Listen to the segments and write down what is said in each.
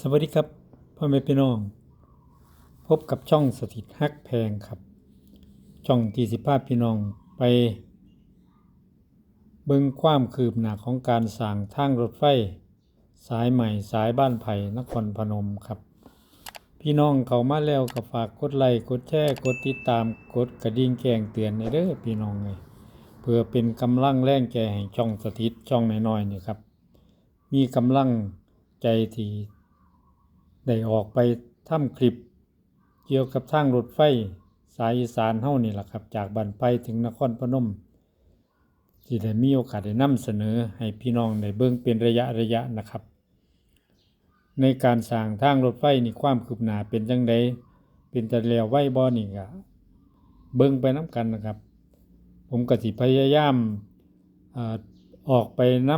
สวัสดีครับพ่อแม่พี่น้อง พบกับช่องสถิตฮักแพงครับ ช่องที่สิภาพพี่น้องไป เบิ่งความคืบหน้าของการสร้างทางรถไฟ สายใหม่สายบ้านไผ่นครพนมครับ พี่น้องเขามาแล้วก็ฝากกดไลค์กดแชร์กดติดตามกดกระดิ่งแจ้งเตือนในเด้อพี่น้องเลยเพื่อเป็นกำลังแรงใจให้ช่องสถิตช่องน้อยๆนี่ครับ มีกำลังใจที่ ได้ออกไปทำคลิป เกี่ยวกับทางรถไฟ สายอีสานเฮานี่แหละครับ จากบ้านไผ่ถึงนครพนมที่ได้มีโอกาสได้นำเสนอให้พี่น้องได้เบิ่งเป็นระยะระยะนะครับ ในการสร้างทางรถไฟนี่ความคืบหน้าเป็นจังไดเป็นตะแล้วไว้บ่นี่ก็เบิ่งไปนํกันนะครับ ผมก็สิพยายามออกไปนํ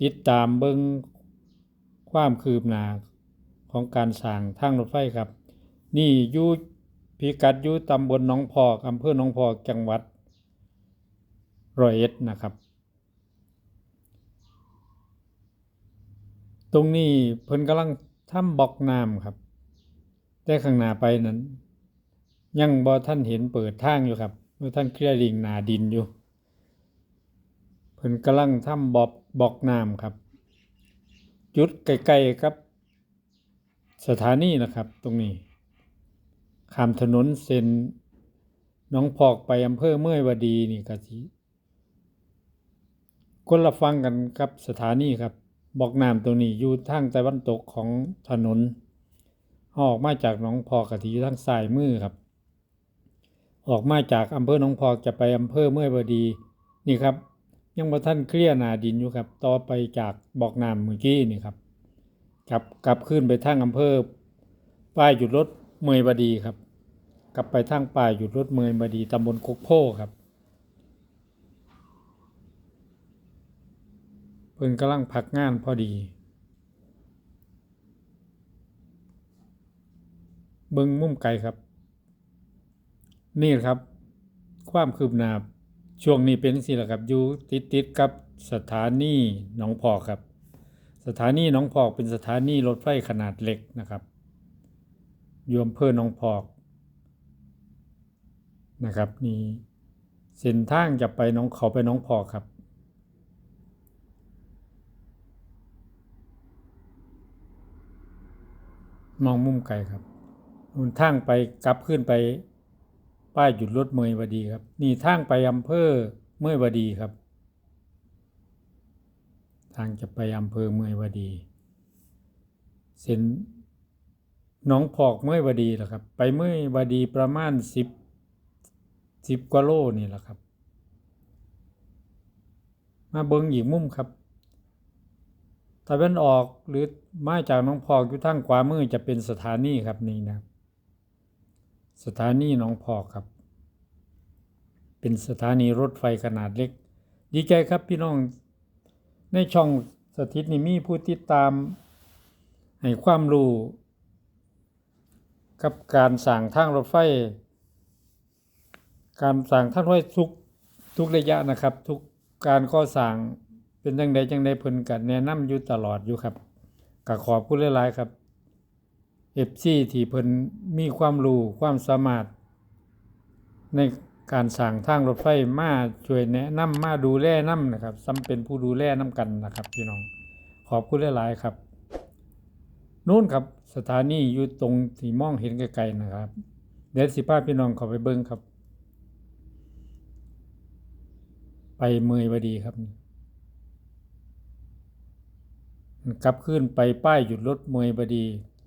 ติดตามเบิ่งความคืบหน้า ของการสร้างทางรถไฟครับ นี่อยู่พิกัดอยู่ตำบลหนองพอกอำเภอหนองพอกจังหวัดร้อยเอ็ดนะครับ ตรงนี้เพิ่นกำลังทำบล็อกน้ำครับ แต่ข้างหน้าไปนั้น ยังบ่ท่านเห็นเปิดทางอยู่ครับบ่ท่านเคลียร์ลิงนาดินอยู่เพิ่นกำลังทำบล็อกบล็อกน้ำครับ จุดใกล้ๆกับ สถานีนะครับ ตรงนี้ข้ามถนนเส้นน้องพอกไปอำเภอเมื่อยวดีนี่ก็สิคนละฟังกันกับสถานีครับบอกน้ำตรงนี้อยู่ทางตะวันตกของถนนออกมาจากหนองพอกกะทิอยู่ทางซ้ายมือครับ ออกมาจากอำเภอหนองพอกจะไปอำเภอเมื่อยวดีนี่ครับ ยังบ่ท่านเคลียร์นาดินอยู่ครับ ต่อไปจากบอกน้ำเมื่อกี้นี่ครับ กลับกลับขึ้นไปทางอำเภอป้ายหยุดรถเมยบดีครับ กลับไปทางป้ายหยุดรถเมยบดีตำบลกกโพครับเพิ่นกำลังพักงานพอดี เบิ่งมุมไกลครับ นี่ครับ ความคืบหน้าช่วงนี้เป็นสิละครับอยู่ติดติดกับสถานีหนองพอครับ สถานีหนองพอกเป็นสถานีรถไฟขนาดเล็กนะครับอยู่อำเภอหนองพอกนะครับนี่เส้นทางจะไปหน้องเขาไปหน้องพอกครับ มองมุมไกลครับนู่นทางไปกลับขึ้นไปป้ายหยุดรถเมยวดีครับ นี่ทางไปอำเภอเมยวดีครับ ทางจะไปอำเภอเมยวดี เส้นหนองพอกเมื่อยวดีแหละครับ ไปเมื่อยวดีประมาณสิบสิบกว่าโลนี่แหละครับ มาเบิงอีกมุมครับตะวันออกหรือมาจากหนองพอกอยู่ทางขวามือจะเป็นสถานีครับนี่นะครับสถานีหนองพอกครับ เป็นสถานีรถไฟขนาดเล็ก ดีใจครับพี่น้อง ในช่องสถิตนี่มีผู้ติดตาม ให้ความรู้ กับการสั่งทางรถไฟ การสั่งทางรถไฟทุกทุกระยะนะครับ ทุกการก่อสร้างเป็นจังใดจังใดเพิ่นก็แนะนำอยู่ตลอดอยู่ครับก็ขอบคุณหลายๆครับ FC ที่เพิ่นมีความรู้ความสามารถใน การสั่งทางรถไฟมาช่วยแนะนำมาดูแลนํนะครับซ้ำเป็นผู้ดูแลนํกันนะครับพี่น้องขอบคุณหลายๆครับนู่นครับสถานีอยู่ตรงที่มองเห็นไกลๆนะครับ เดี๋ยวสิพาพี่น้องข้าไปเบิ่งครับ ไปเมยวดีครับกลับขึ้นไปป้ายหยุดรถเมยบดี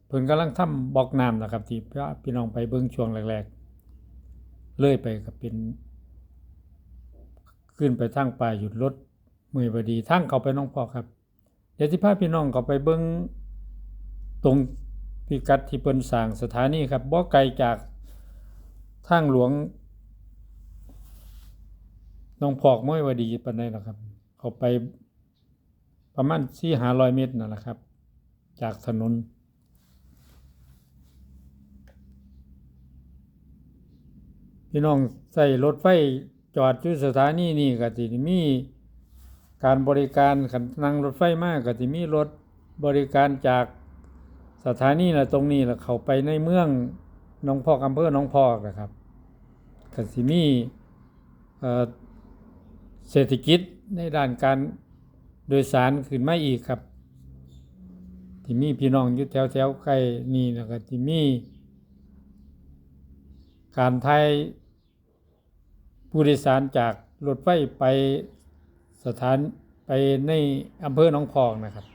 เพิ่นกำลังทำบอกน้ำนะครับที่พาพี่น้องไปเบิ่งช่วงแรก เลื่อยไปก็เป็น ขึ้นไปทางป้ายหยุดรถเมยบดีทางเขาไปน้องพอครับ เดี๋ยวสิพาพี่น้องเขาไปเบิ่งตรงพิกัดที่เพิ่นสร้างสถานีครับบ่ไกลจากทางหลวงน้องพอกเมยวดีปานใดหรอครับ เขาไปประมาณสี่หาร้อยเมตรนั่นแหละครับ จากถนน พี่น้องใส่รถไฟจอดอยู่สถานีนี่ก็สิมีการบริการขันนั่งรถไฟมากก็สิมีรถบริการจากสถานีละตรงนี้ละเขาไปในเมืองน้องพอกอำเภอน้องพอกนะครับก็สิมีเอ่อเศรษฐกิจในด้านการโดยสารขึ้นมาอีกครับ ที่มีพี่น้องอยู่แถวแถวๆใกล้นี่แล้วก็ที่มีการไทย ผู้โดยสารจากรถไฟไปสถานไปในอำเภอหนองพอกนะครับ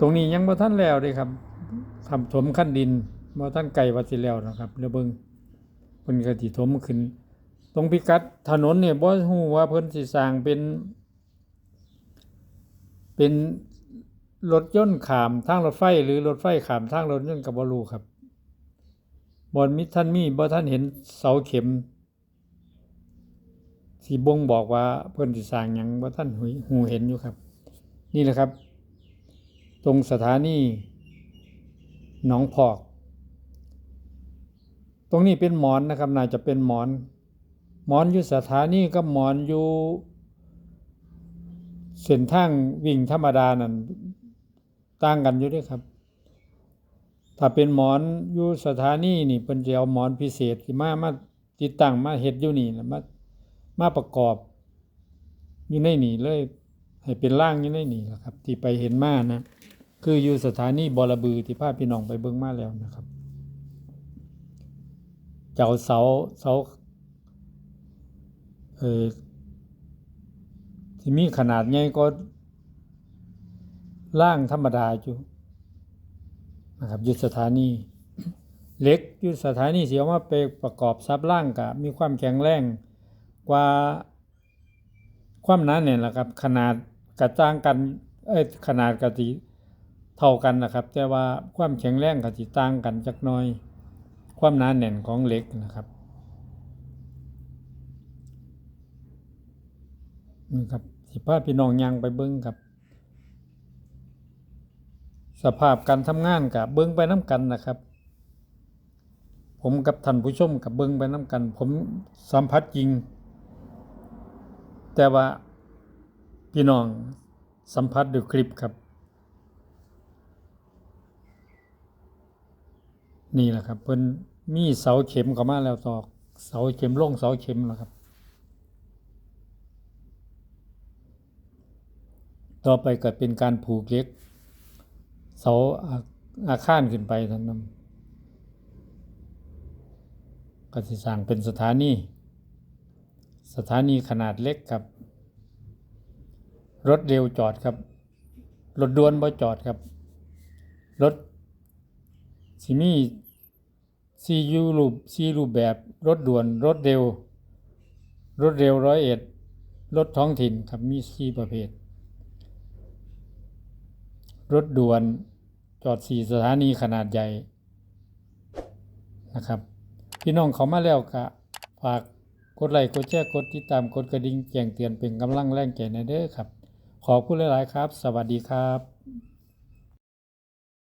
ตรงนี้ยังบ่ทันแล้วเด้ครับทำถมขั้นดินบ่ทันไกลว่าสิแล้วนะครับเดี๋ยวเบิ่งเพิ่นก็สิถมขึ้น ตรงพิกัดถนนเนี่ยบ่ฮู้ว่าเพิ่นสิสร้างเป็น เป็นรถยนต์ขามทางรถไฟ หรือรถไฟขามทางรถยนต์ก็บ่รู้ครับ บ่มีท่านมีบ่ท่านเห็นเสาเข็มสิบ่งบอกว่าเพิ่อนสิสร้างหยังบ่ท่านหูหูเห็นอยู่ครับ นี่แหละครับ ตรงสถานีหนองพอก ตรงนี้เป็นหมอนนะครับน่าจะเป็นหมอน หมอนอยู่สถานีกับหมอนอยู่เส้นทางวิ่งธรรมดานั่นต่างกันอยู่ด้วยครับ ถ้าเป็นหมอนอยู่สถานีนี่เพิ่นจะเอาหมอนพิเศษที่มามาติดตั้งมาเฮ็ดอยู่นี่นะมามาประกอบอยู่ในนี่เลย ให้เป็นร่างอยู่ในนี่แหละครับ ที่ไปเห็นมานะคืออยู่สถานีบอระบือที่พาพี่น้องไปเบิ่งมาแล้วนะครับเจ้าเสาเสาเออที่มีขนาดใหญ่ก็ร่างธรรมดาอยู่ นะครับยู่สถานีเหล็กยู่สถานีเสียว่าไปประกอบซับร่างกะมีความแข็งแรงกว่าความหนาเนี่ยแหละครับขนาดกระจ้างกันเอ้ยขนาดกะติเท่ากันนะครับ แต่ว่าความแข็งแรงกะติต่างกันจักน่อย ความหนาแน่นของเหล็กนะครับนี่ครับสิพาพี่น้องยางไปเบิ้งครับ สภาพการทำงานกับเบิ้งไปน้ำกันนะครับ ผมกับท่านผู้ชมกับเบิ้งไปน้ำกัน ผมสัมผัสจริง แต่ว่าพี่น้องสัมผัสด้วยคลิปครับ นี่แหละครับเพิ่นมีเสาเข็มเข้ามาแล้วตอกเสาเข็มล่งเสาเข็มแล้วครับ ต่อไปก็เป็นการผูกเล็ก เสาอาคารขึ้นไปท่านนั้นก็สิสร้างเป็นสถานี สถานีขนาดเล็กครับ รถเร็วจอดครับ รถด่วนบ่จอดครับ รถสิมีซียูรูปซีรูปแบบรถด่วน รถเร็ว รถเร็วร้อยเอ็ด รถท้องถิ่นครับมีสีประเภท รถด่วนจอดสี่สถานีขนาดใหญ่นะครับ พี่น้องเขามาแล้วก็ฝากกดไลค์กดแชร์กดติดตามกดกระดิ่งแจ้งเตือนเป็นกำลังแรงใจในเด้อครับ ขอบคุณหลายๆครับ สวัสดีครับ